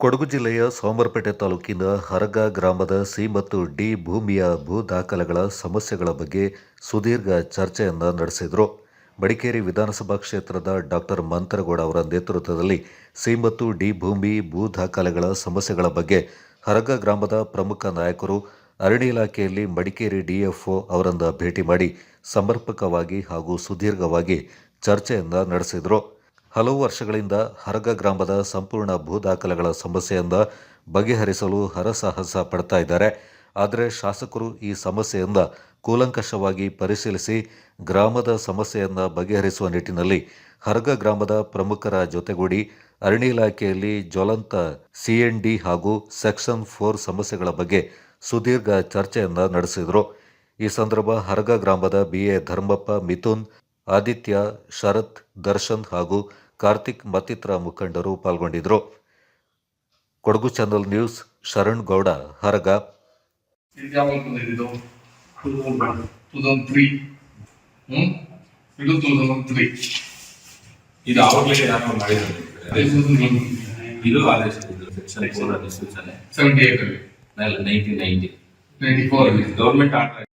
ಕೊಡಗು ಜಿಲ್ಲೆಯ ಸೋಮರಪೇಟೆ ತಾಲೂಕಿನ ಹರಗ ಗ್ರಾಮದ ಸಿ ಮತ್ತು ಡಿ ಭೂಮಿಯ ಭೂ ದಾಖಲೆಗಳ ಸಮಸ್ಯೆಗಳ ಬಗ್ಗೆ ಸುದೀರ್ಘ ಚರ್ಚೆಯನ್ನು ನಡೆಸಿದರು. ಮಡಿಕೇರಿ ವಿಧಾನಸಭಾ ಕ್ಷೇತ್ರದ ಡಾಕ್ಟರ್ ಮಂತರಗೌಡ ಅವರ ನೇತೃತ್ವದಲ್ಲಿ ಸಿ ಮತ್ತು ಡಿ ಭೂಮಿ ಭೂ ದಾಖಲೆಗಳ ಸಮಸ್ಯೆಗಳ ಬಗ್ಗೆ ಹರಗ ಗ್ರಾಮದ ಪ್ರಮುಖ ನಾಯಕರು ಅರಣ್ಯ ಇಲಾಖೆಯಲ್ಲಿ ಮಡಿಕೇರಿ ಡಿಎಫ್ಒ ಅವರನ್ನು ಭೇಟಿ ಮಾಡಿ ಸಮರ್ಪಕವಾಗಿ ಹಾಗೂ ಸುದೀರ್ಘವಾಗಿ ಚರ್ಚೆಯನ್ನು ನಡೆಸಿದರು. ಹಲವು ವರ್ಷಗಳಿಂದ ಹರಗ ಗ್ರಾಮದ ಸಂಪೂರ್ಣ ಭೂ ದಾಖಲೆಗಳ ಸಮಸ್ಯೆಯಿಂದ ಬಗೆಹರಿಸಲು ಹರಸಾಹಸ ಪಡ್ತಾ ಇದ್ದಾರೆ. ಆದರೆ ಶಾಸಕರು ಈ ಸಮಸ್ಯೆಯಿಂದ ಕೂಲಂಕಷವಾಗಿ ಪರಿಶೀಲಿಸಿ ಗ್ರಾಮದ ಸಮಸ್ಯೆಯನ್ನು ಬಗೆಹರಿಸುವ ನಿಟ್ಟಿನಲ್ಲಿ ಹರಗ ಗ್ರಾಮದ ಪ್ರಮುಖರ ಜೊತೆಗೂಡಿ ಅರಣ್ಯ ಇಲಾಖೆಯಲ್ಲಿ ಜ್ವಲಂತ ಸಿಎನ್ಡಿ ಹಾಗೂ ಸೆಕ್ಷನ್ ಫೋರ್ ಸಮಸ್ಯೆಗಳ ಬಗ್ಗೆ ಸುದೀರ್ಘ ಚರ್ಚೆಯನ್ನು ನಡೆಸಿದರು. ಈ ಸಂದರ್ಭ ಹರಗ ಗ್ರಾಮದ ಬಿಎ ಧರ್ಮಪ್ಪ ಮಿಥುನ್ ಆದಿತ್ಯ ಶರತ್ ದರ್ಶನ್ ಹಾಗೂ ಕಾರ್ತಿಕ್ ಮತ್ತಿತರ ಮುಖಂಡರು ಪಾಲ್ಗೊಂಡಿದ್ದರು ಕೊಡಗು ಚಾನಲ್ ನ್ಯೂಸ್ ಶರಣ್ ಗೌಡ ಹರಗ ಇದು ಆದೇಶ ಸೆಕ್ಷನ್ ಅಧಿಸೂಚನೆ ಸೆವೆಂಟಿ ಏಟ್ ಅಲ್ಲಿ ಫೋರ್ ಗೌರ್ಮೆಂಟ್